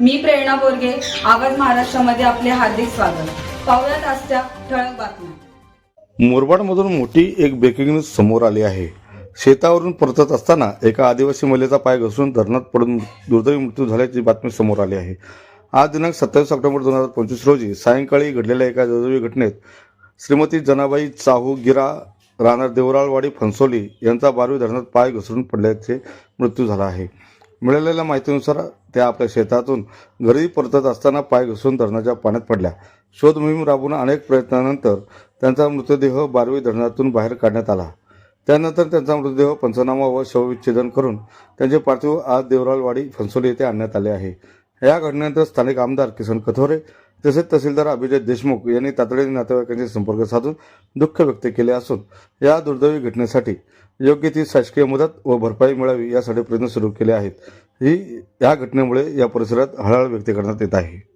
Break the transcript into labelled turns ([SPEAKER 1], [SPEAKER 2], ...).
[SPEAKER 1] मी प्रेरणा बोरगे आवाज महाराष्ट्रामध्ये आपले हार्दिक स्वागत. पाहुयात आजच्या ठळक बातम्या.
[SPEAKER 2] मुरबाडमधून मोठी एक ब्रेकिंग न्यूज समोर आली आहे. शेतावरून परतत असताना एका आदिवासी महिलेचा पाय घसरून धरणात पडून दुर्दैवी मृत्यू झाल्याची बातमी समोर आली आहे. आज दिनांक सत्तावीस ऑक्टोबर दोन हजार पंचवीस रोजी सायंकाळी घडलेल्या एका दुर्दैवी घटनेत श्रीमती जनाबाई चाहू गिरा राहणार देवराळवाडी फणसोली यांचा बारवी धरणात पाय घसरून पडल्याचे मृत्यू झाला आहे. मिळालेल्या माहितीनुसार त्या आपल्या शेतातून घरी परतत असताना पाय घुसून धरणाच्या पाण्यात पडल्या. शोध मोहीम राबवून अनेक प्रयत्नानंतर त्यांचा मृतदेह बारवी धरणातून बाहेर काढण्यात आला. त्यानंतर त्यांचा मृतदेह पंचनामा व शवविच्छेदन करून त्यांचे पार्थिव आज देवरालवाडी फणसोली येथे आणण्यात आले आहे. या घटनेनंतर स्थानिक आमदार किसन कथोरे तसेच तहसीलदार अभिजित देशमुख यांनी तातडीने नातेवाईकांशी संपर्क साधून दुःख व्यक्त केले असून या दुर्दैवी घटनेसाठी योग्य ती शासकीय मदत व भरपाई मिळावी यासाठी प्रयत्न सुरू केले आहेत. ही या घटनेमुळे या परिसरात हळहळ व्यक्त करण्यात येत आहे.